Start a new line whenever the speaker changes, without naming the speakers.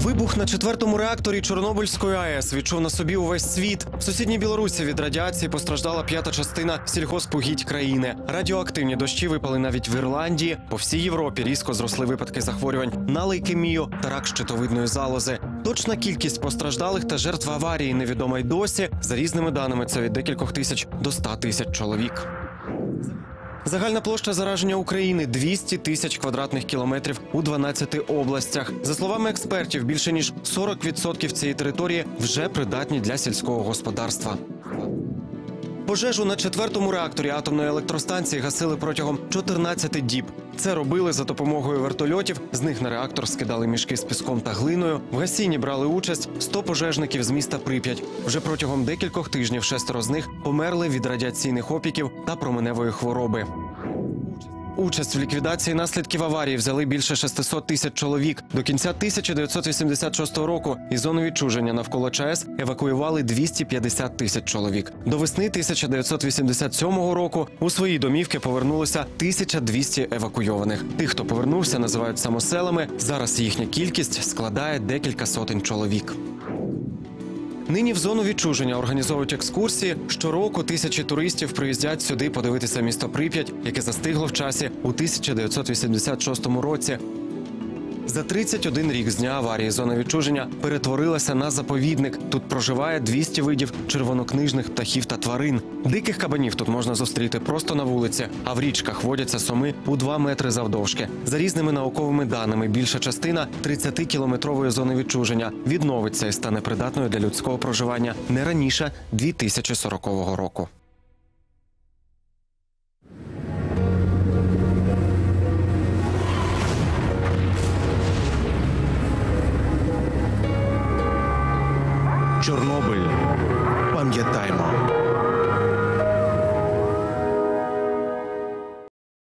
Вибух на четвертому реакторі Чорнобильської АЕС відчув на собі увесь світ. В сусідній Білорусі від радіації постраждала п'ята частина сільхозпугідь країни. Радіоактивні дощі випали навіть в Ірландії. По всій Європі різко зросли випадки захворювань на лейкемію та рак щитовидної залози. Точна кількість постраждалих та жертв аварії невідома й досі. За різними даними, це від декількох тисяч до 100 тисяч чоловік. Загальна площа зараження України 200 тисяч квадратних кілометрів у 12 областях. За словами експертів, більше ніж 40% цієї території вже придатні для сільського господарства. Пожежу на четвертому реакторі атомної електростанції гасили протягом 14 діб. Це робили за допомогою вертольотів. З них на реактор скидали мішки з піском та глиною. В гасінні брали участь 100 пожежників з міста Прип'ять. Вже протягом декількох тижнів шестеро з них померли від радіаційних опіків та променевої хвороби. Участь в ліквідації наслідків аварії взяли більше 600 тисяч чоловік. До кінця 1986 року із зони відчуження навколо ЧАЕС евакуювали 250 тисяч чоловік. До весни 1987 року у свої домівки повернулося 1200 евакуйованих. Тих, хто повернувся, називають самоселами. Зараз їхня кількість складає декілька сотень чоловік. Нині в зону відчуження організовують екскурсії. Щороку тисячі туристів приїздять сюди подивитися місто Прип'ять, яке застигло в часі у 1986 році. За 31 рік з дня аварії зона відчуження перетворилася на заповідник. Тут проживає 200 видів червонокнижних птахів та тварин. Диких кабанів тут можна зустріти просто на вулиці, а в річках водяться соми у 2 метри завдовжки. За різними науковими даними, більша частина 30-кілометрової зони відчуження відновиться і стане придатною для людського проживання не раніше 2040 року.
Чорнобиль. Пам'ятаймо.